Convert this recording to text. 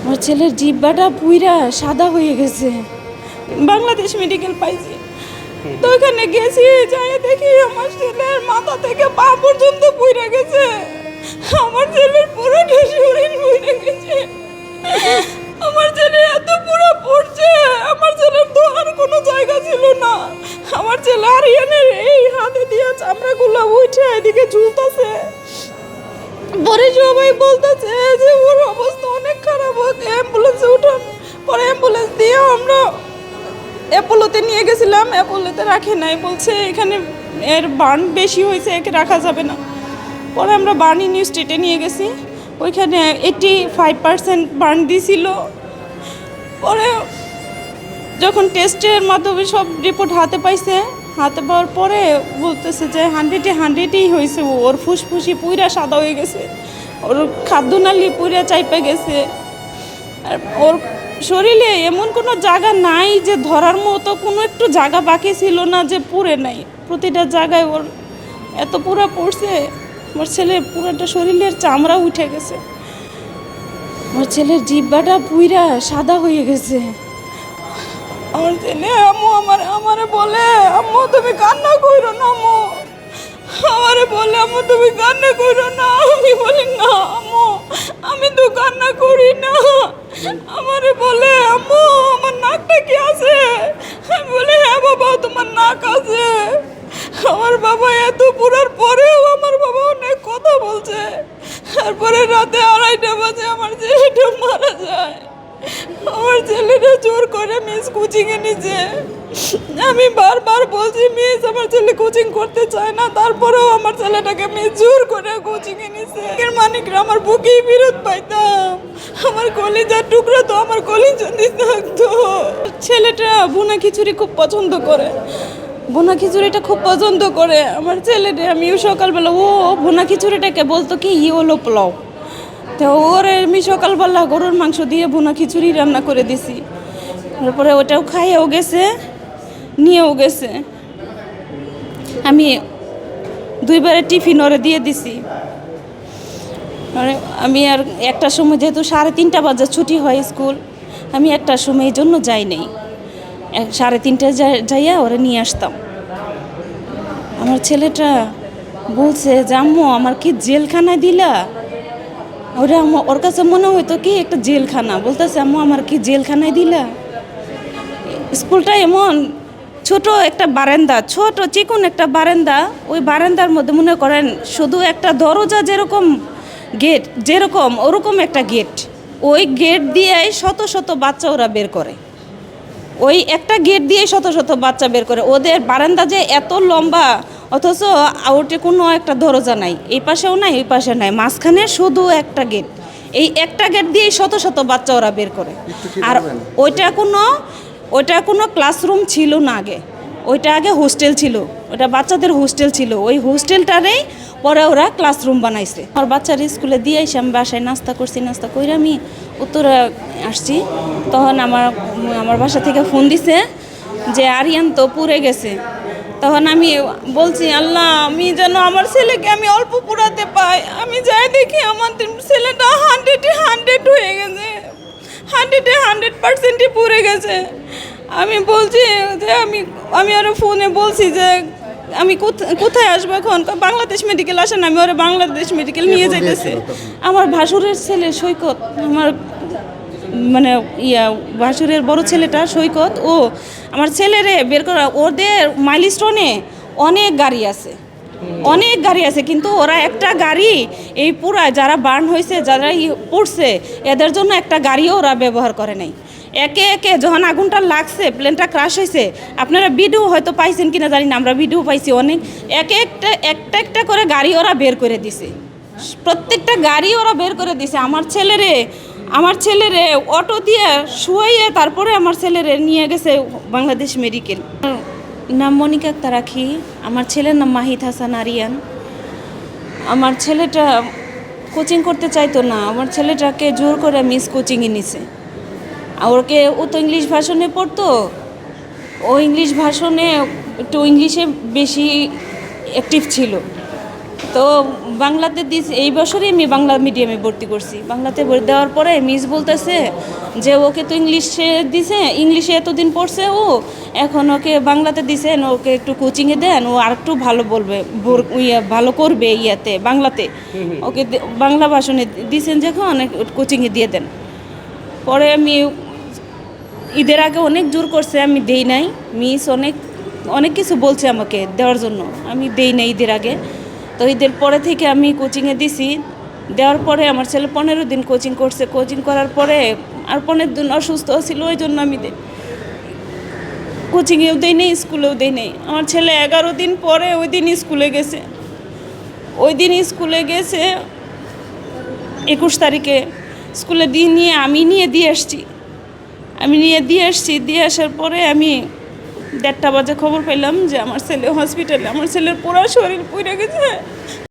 আমার ছেলের জিব্বাটা পুইরা সাদা হয়ে গেছে। বাংলাদেশ মেডিকেল পাইছি। তো ওখানে গেছি, যাই দেখি আমার ছেলের মাথা থেকে পা পর্যন্ত পুইরা গেছে। আমার ছেলের পুরোটা শরীর পুইরা গেছে। আমার ছেলে এত পুরো পড়ছে, আমার ছেলের তো আর কোনো জায়গা ছিল না। আমার ছেলে আরিয়ানের এই হাতে দিয়ে চামড়াগুলো উঠে এদিকে ঝুলতেছে। পরে সবাই বলতেছে যে ওর অবস্থা অনেক অ্যাম্বুলেন্সে উঠান পরে অ্যাম্বুলেন্স দিয়ে আমরা অ্যাপোলোতে নিয়ে গেছিলাম অ্যাপোলোতে রাখে নাই। বলছে এখানে এর বার্ন বেশি হয়েছে, একে রাখা যাবে না। পরে আমরা বার্ন নিউ স্টেটে নিয়ে গেছি। ওইখানে এইটি ফাইভ পার্সেন্ট বার্ন দিছিল। পরে যখন টেস্টের মাধ্যমে সব রিপোর্ট হাতে পাইছে, হাতে পাওয়ার পরে বলতেছে যে হান্ড্রেডে হান্ড্রেডই হয়েছে। ওর ফুসফুসি পুইরা সাদা হয়ে গেছে। ওর খাদ্য খাদ্যনালি পুইরা চাইপে গেছে। আর ওর শরীরে এমন কোনো জায়গা নাই যে ধরার মতো কোনো একটু জায়গা বাকি ছিল না যে পুড়ে নাই। প্রতিটা জায়গায় ওর এত পুরা পড়ছে, আমার ছেলের পুরোটা শরীরের চামড়া উঠে গেছে। আমার ছেলের জিব্বাটা পুইরা সাদা হয়ে গেছে। আমার ছেলে, আম্মু আমার, আমারে বলে, আম্মু তুমি কান্না করো না, আম্মু। আমারে বলে, আম্মু তুমি কান্না করো না। আমি বলি, না, আম্মু, আমি তো কান্না করি না। আমারে বলে, আম্মু, আমার নাকটা কি আছে? আমি বলি হ্যাঁ বাবা, তোমার নাক আছে। আমার বাবা এত পুরার পরেও আমার বাবা অনেক কথা বলছে। তারপরে রাতে আড়াইটা বাজে আমার ছেলেটা মারা যায়। আমার ছেলেটা জোর করে মিস কুচিংয়ে নিছে। আমি বারবার বলছি মিস আমার ছেলে কোচিং করতে চায় না। তারপরেও আমার ছেলেটাকে মিস জোর করে কোচিং নিছে। এর মানিকরা আমার বুকেই বিরোধ পাইতাম। আমার কলিজার টুকরো তো আমার কলিজা দিয়ে থাকতো। ছেলেটা বুনা খিচুড়ি খুব পছন্দ করে। বোনা খিচুড়িটা খুব পছন্দ করে। আমার ছেলেটা, আমিও সকালবেলা, ও বোনা খিচুড়িটাকে বলতো কি? ইওলো পোলাও। তো ওর, আমি সকালবেলা গরুর মাংস দিয়ে বোনা খিচুড়ি রান্না করে দিছি। তারপরে ওটাও খাইয়েও গেছে। নিয়েও গেছে। আমি দুইবারে টিফিন ওরে দিয়ে দিছি। আর আমি আর একটা সময় যেহেতু সাড়ে তিনটা বাজে ছুটি হয় স্কুল, আমি একটা সময় এই জন্য যাই নাই। সাড়ে তিনটায় যাই- যাইয়া ওরে নিয়ে আসতাম। আমার ছেলেটা বলছে যে আম্মু আমার কি জেলখানায় দিলা? ওরা ওর কাছে মনে হইতো কি একটা জেলখানা। বলতেছে, আম্মু, আমার কি জেলখানায় দিলা? স্কুলটা এমন ছোট একটা বারান্দা ছোট চিকন একটা বারান্দা ওই বারান্দার মধ্যে মনে করেন শুধু একটা দরজা যেরকম গেট যেরকম ওরকম একটা গেট। ওই গেট দিয়েই শত শত বাচ্চা ওরা বের করে। ওই একটা গেট দিয়ে শত শত বাচ্চা বের করে। ওদের বারান্দা যে এত লম্বা অথচ আউটে কোনো একটা দরজা নাই এই পাশেও নাই এই পাশে নাই মাঝখানে শুধু একটা গেট। এই একটা গেট দিয়ে শত শত বাচ্চা ওরা বের করে। আর ওইটা কোনো ওইটা কোনো ক্লাসরুম ছিল না আগে। ওইটা আগে হোস্টেল ছিল। ওটা বাচ্চাদের হোস্টেল ছিল। ওই হোস্টেলটারেই পরে ওরা ক্লাসরুম বানাইছে। আমার বাচ্চার স্কুলে দিয়ে এসে আমি বাসায় নাস্তা করছি, নাস্তা করে আমি উত্তরে আসছি। তখন আমার আমার বাসা থেকে ফোন দিছে যে, আরিয়ান তো পুড়ে গেছে। তখন আমি বলছি, আল্লাহ, আমি যেন আমার ছেলেকে আমি অল্প পুরাতে পাই। আমি যাই দেখি, আমার ছেলেটা হান্ড্রেডে হান্ড্রেড হয়ে গেছে। হান্ড্রেডে হান্ড্রেড পার্সেন্টই পুড়ে গেছে। আমি বলছি যে আমি আমি আরও ফোনে বলছি যে আমি কোথ- কোথায় আসব এখন? বাংলাদেশ মেডিকেল আসেন আমি ওরা বাংলাদেশ মেডিকেল নিয়ে যাইতেছে। আমার ভাসুরের ছেলে সৈকত আমার মানে ইয়া ভাসুরের বড় ছেলেটা সৈকত ও আমার ছেলেরে বের করা ওদের মাইলস্টোনে অনেক গাড়ি আছে। অনেক গাড়ি আছে কিন্তু ওরা একটা গাড়ি এই পুরা যারা বার্ন হয়েছে যারা পড়ছে এদের জন্য একটা গাড়িও ওরা ব্যবহার করে নাই। একে একে যখন আগুনটা লাগছে প্লেনটা ক্রাশ হয়েছে আপনারা ভিডিও হয়তো পাইছেন কিনা জানি না, আমরা ভিডিও পাইছি অনেক। একে একটা একটা একটা করে গাড়ি ওরা বের করে দিছে। প্রত্যেকটা গাড়ি ওরা বের করে দিছে। আমার ছেলেরে আমার ছেলেরে অটো দিয়ে শুয়ে তারপরে আমার ছেলেরে নিয়ে গেছে বাংলাদেশ মেডিকেল নাম মনিকা আক্তার রাখি আমার ছেলের নাম মাহিদ হাসান আরিয়ান। আমার ছেলেটা কোচিং করতে চাইতো না। আমার ছেলেটাকে জোর করে মিস কোচিংয়ে নিছে। ওকে ও তো ইংলিশ ভাষণে পড়তো। ও ইংলিশ ভাষণে একটু ইংলিশে বেশি অ্যাক্টিভ ছিল। তো বাংলাতে দিস এই বছরই আমি বাংলা মিডিয়ামে ভর্তি করছি। বাংলাতে ভর্তি দেওয়ার পরে মিস বলতেছে যে ওকে তো ইংলিশে দিছে ইংলিশে এতদিন পড়ছে ও এখন ওকে বাংলাতে দিছেন ওকে একটু কোচিংয়ে দেন ও আর একটু ভালো বলবে ইয়ে ভালো করবে ইয়াতে বাংলাতে। ওকে বাংলা ভাষণে দিছেন যখন কোচিংয়ে দিয়ে দেন। পরে আমি ঈদের আগে অনেক জোর করছে, আমি দেই নাই। মিস অনেক অনেক কিছু বলছে আমাকে দেওয়ার জন্য। আমি দেই নাই ঈদের আগে। তো ঈদের পরে থেকে আমি কোচিংয়ে দিছি। দেওয়ার পরে আমার ছেলে পনেরো দিন কোচিং করছে। কোচিং করার পরে আর পনেরো দিন অসুস্থ ছিল, ওই জন্য আমি কোচিংয়েও দেই নেই স্কুলেও দেই নেই। আমার ছেলে এগারো দিন পরে ওই দিন স্কুলে গেছে। ওই দিন স্কুলে গেছে, একুশ তারিখে। স্কুলে দিয়ে নিয়ে, আমি নিয়ে দিয়ে আসছি। আমি নিয়ে দিয়ে আসছি, দিয়ে আসার পরে আমি দেড়টা বাজে খবর পেলাম যে আমার ছেলে হসপিটালে আমার ছেলের পুরো শরীর পুড়ে গেছে।